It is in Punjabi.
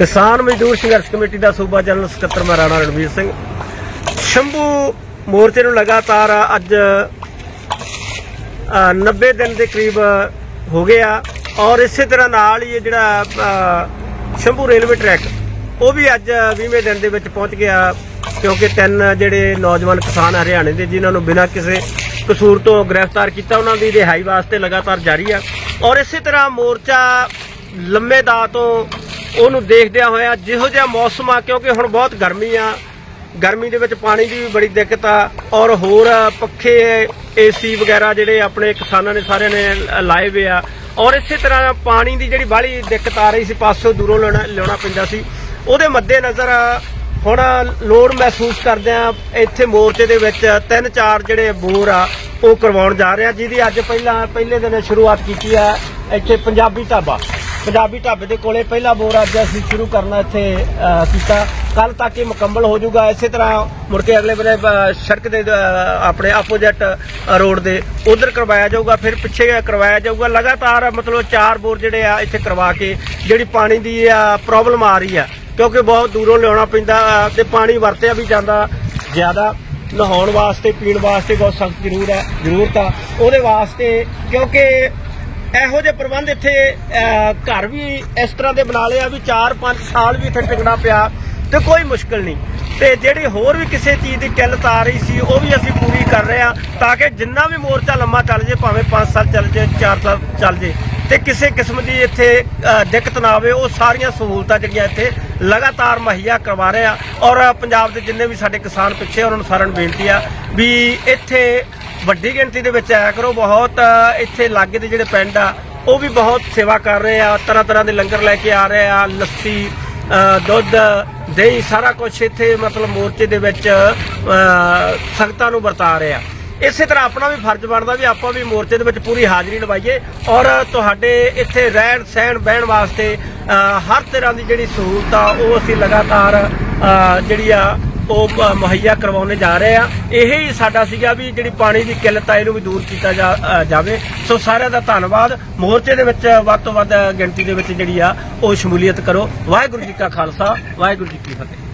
ਕਿਸਾਨ ਮਜ਼ਦੂਰ ਸੰਘਰਸ਼ ਕਮੇਟੀ ਦਾ ਸੂਬਾ ਜਨਰਲ ਸਕੱਤਰ ਮਹਾਰਾਣਾ ਰਾਣਾ ਰਣਵੀਰ ਸਿੰਘ। ਸ਼ੰਭੂ ਮੋਰਚੇ ਨੂੰ ਲਗਾਤਾਰ ਅੱਜ ਅ, 90 ਦਿਨ ਦੇ ਕਰੀਬ ਹੋ ਗਿਆ ਔਰ ਇਸੇ ਤਰ੍ਹਾਂ ਨਾਲ ਹੀ ਜਿਹੜਾ ਸ਼ੰਭੂ ਰੇਲਵੇ ਟਰੈਕ ਉਹ ਵੀ ਅੱਜ 20ਵੇਂ ਦਿਨ ਦੇ ਵਿੱਚ ਪਹੁੰਚ ਗਿਆ ਕਿਉਂਕਿ ਤਿੰਨ ਜਿਹੜੇ ਨੌਜਵਾਨ ਕਿਸਾਨ ਹਰਿਆਣੇ ਦੇ ਜਿਨ੍ਹਾਂ ਨੂੰ ਬਿਨਾਂ ਕਿਸੇ ਕਸੂਰ ਤੋਂ ਗ੍ਰਿਫਤਾਰ ਕੀਤਾ ਉਹਨਾਂ ਦੀ ਰਿਹਾਈ ਵਾਸਤੇ ਲਗਾਤਾਰ ਜਾਰੀ ਆ। ਔਰ ਇਸੇ ਤਰ੍ਹਾਂ ਮੋਰਚਾ ਲੰਮੇ ਦਾ ਤੋਂ ਉਹਨੂੰ ਦੇਖਦਿਆਂ ਹੋਇਆ ਜਿਹੋ ਜਿਹਾ ਮੌਸਮ ਆ, ਕਿਉਂਕਿ ਹੁਣ ਬਹੁਤ ਗਰਮੀ ਆ। ਗਰਮੀ ਦੇ ਵਿੱਚ ਪਾਣੀ ਦੀ ਵੀ ਬੜੀ ਦਿੱਕਤ ਆ। ਔਰ ਹੋਰ ਪੱਖੇ ਏਸੀ ਵਗੈਰਾ ਜਿਹੜੇ ਆਪਣੇ ਕਿਸਾਨਾਂ ਨੇ ਸਾਰਿਆਂ ਨੇ ਲ- ਲਾਏ ਹੋਏ ਆ। ਔਰ ਇਸੇ ਤਰ੍ਹਾਂ ਪਾਣੀ ਦੀ ਜਿਹੜੀ ਬਾਹਲੀ ਦਿੱਕਤ ਆ ਰਹੀ ਸੀ, ਪਾਸੋਂ ਦੂਰੋਂ ਲੈਣਾ ਲਿਆਉਣਾ ਪੈਂਦਾ ਸੀ। ਉਹਦੇ ਮੱਦੇ ਨਜ਼ਰ ਹੁਣ ਲੋੜ ਮਹਿਸੂਸ ਕਰਦੇ ਆ, ਇੱਥੇ ਮੋਰਚੇ ਦੇ ਵਿੱਚ ਤਿੰਨ ਚਾਰ ਜਿਹੜੇ ਬੋਰ ਆ, ਉਹ ਕਰਵਾਉਣ ਜਾ ਰਹੇ ਆ, ਜਿਹਦੀ ਅੱਜ ਪਹਿਲਾਂ, ਪਹਿਲੇ ਦਿਨ ਸ਼ੁਰੂਆਤ ਕੀਤੀ ਆ, ਇੱਥੇ ਪੰਜਾਬੀ ਢਾਬਾ। ਪੰਜਾਬੀ ਢਾਬੇ ਦੇ ਕੋਲੇ ਪਹਿਲਾ ਬੋਰ ਅੱਜ ਅਸੀਂ ਸ਼ੁਰੂ ਕਰਨਾ ਇੱਥੇ ਕੀਤਾ। ਕੱਲ ਤੱਕ ਇਹ ਮੁਕੰਮਲ ਹੋ ਜਾਊਗਾ। ਇਸੇ ਤਰ੍ਹਾਂ ਮੁੜ ਕੇ ਅਗਲੇ ਵੇਲੇ ਸੜਕ ਦੇ ਆਪਣੇ ਆਪੋਜਿਟ ਰੋਡ ਦੇ ਉਧਰ ਕਰਵਾਇਆ ਜਾਊਗਾ ਫਿਰ ਪਿੱਛੇ ਕਰਵਾਇਆ ਜਾਊਗਾ। ਲਗਾਤਾਰ ਮਤਲਬ ਚਾਰ ਬੋਰ ਜਿਹੜੇ ਆ ਇੱਥੇ ਕਰਵਾ ਕੇ ਜਿਹੜੀ ਪਾਣੀ ਦੀ ਪ੍ਰੋਬਲਮ ਆ ਰਹੀ ਆ ਕਿਉਂਕਿ ਬਹੁਤ ਦੂਰੋਂ ਲਿਆਉਣਾ ਪੈਂਦਾ ਅ, ਤੇ ਪਾਣੀ ਵਰਤਿਆ ਵੀ ਜਾਂਦਾ ਜ਼ਿਆਦਾ। ਨਹਾਉਣ ਵਾਸਤੇ ਪੀਣ ਵਾਸਤੇ ਬਹੁਤ ਸਖਤ ਜ਼ਰੂਰ ਹੈ ਜ਼ਰੂਰਤ ਆ। ਉਹਦੇ ਵਾਸਤੇ ਕਿਉਂਕਿ ਇਹੋ ਜਿਹੇ ਪ੍ਰਬੰਧ ਇੱਥੇ ਘਰ ਵੀ ਇਸ ਤਰ੍ਹਾਂ ਦੇ ਬਣਾ ਲਏ ਆ ਵੀ 4-5 ਸਾਲ ਵੀ ਇੱਥੇ ਟਿਕਣਾ ਪਿਆ ਤੇ ਕੋਈ ਮੁਸ਼ਕਲ ਨਹੀਂ। ਤੇ ਜਿਹੜੀ ਹੋਰ ਵੀ ਕਿਸੇ ਚੀਜ਼ ਦੀ ਕਿੱਲਤ ਆ ਰਹੀ ਸੀ, ਉਹ ਵੀ ਅਸੀਂ ਪੂਰੀ ਕਰ ਰਹੇ ਆ ਤਾਂ ਕਿ ਜਿੰਨਾ ਵੀ ਮੋਰਚਾ ਲੰਮਾ ਚੱਲ ਜੇ, ਭਾਵੇਂ 5 ਸਾਲ ਚੱਲ ਜੇ 4 ਸਾਲ ਚੱਲ ਜੇ। ਤੇ ਕਿਸੇ ਕਿਸਮ ਦੀ ਇੱਥੇ ਦਿੱਕਤ ਨਾ ਆਵੇ। ਉਹ ਸਾਰੀਆਂ ਸਹੂਲਤਾਂ ਜਿਹੜੀਆਂ ਇੱਥੇ ਲਗਾਤਾਰ ਮੁਹੱਈਆ ਕਰਵਾ ਰਹੇ ਆ। ਔਰ ਪੰਜਾਬ ਦੇ ਜਿੰਨੇ ਵੀ ਸਾਡੇ ਕਿਸਾਨ ਪਿੱਛੇ ਉਹਨਾਂ ਨੂੰ ਸਾਰਿਆਂ ਨੂੰ ਬੇਨਤੀ ਆ ਵੀ ਇੱਥੇ ਵੱਡੀ ਗਿਣਤੀ ਦੇ ਵਿੱਚ ਆਇਆ ਕਰੋ। ਬਹੁਤ ਇੱਥੇ ਲਾਗੇ ਦੇ ਜਿਹੜੇ ਪਿੰਡ ਆ, ਉਹ ਵੀ ਬਹੁਤ ਸੇਵਾ ਕਰ ਰਹੇ ਆ। ਤਰ੍ਹਾਂ ਤਰ੍ਹਾਂ ਦੇ ਲੰਗਰ ਲੈ ਕੇ ਆ ਰਹੇ ਆ, ਲੱਸੀ ਦੁੱਧ, ਦਹੀਂ, ਸਾਰਾ ਕੁਝ ਇੱਥੇ ਮਤਲਬ ਮੋਰਚੇ ਦੇ ਵਿੱਚ ਸੰਗਤਾਂ ਨੂੰ ਵਰਤਾ ਰਹੇ ਆ। ਇਸੇ ਤਰ੍ਹਾਂ ਆਪਣਾ ਵੀ ਫਰਜ਼ ਬਣਦਾ ਵੀ ਆਪਾਂ ਵੀ ਮੋਰਚੇ ਦੇ ਵਿੱਚ ਪੂਰੀ ਹਾਜ਼ਰੀ ਲਵਾਈਏ ਔਰ ਤੁਹਾਡੇ ਇੱਥੇ ਰਹਿਣ, ਸਹਿਣ, ਬਹਿਣ ਵਾਸਤੇ ਹਰ ਤਰ੍ਹਾਂ ਦੀ ਜਿਹੜੀ ਸਹੂਲਤ ਆ ਉਹ ਅਸੀਂ ਲਗਾਤਾਰ ਜਿਹੜੀ ਆ, ਉਹ ਮੁਹੱਈਆ ਕਰਵਾਉਣੇ ਜਾ ਰਹੇ ਆ। ਇਹ ਹੀ ਸਾਡਾ ਸੀਗਾ ਵੀ ਜਿਹੜੀ ਪਾਣੀ ਦੀ ਕਿੱਲਤ ਆ, ਇਹਨੂੰ ਵੀ ਦੂਰ ਕੀਤਾ ਜਾਵੇ। ਸੋ ਸਾਰਿਆਂ ਦਾ ਧੰਨਵਾਦ। ਮੋਰਚੇ ਦੇ ਵਿੱਚ ਵੱਧ ਤੋਂ ਵੱਧ ਗਿਣਤੀ ਦੇ ਵਿੱਚ ਜਿਹੜੀ ਆ, ਉਹ ਸ਼ਮੂਲੀਅਤ ਕਰੋ। ਵਾਹਿਗੁਰੂ ਜੀ ਕਾ ਖਾਲਸਾ, ਵਾਹਿਗੁਰੂ ਜੀ ਕੀ ਫਤਿਹ।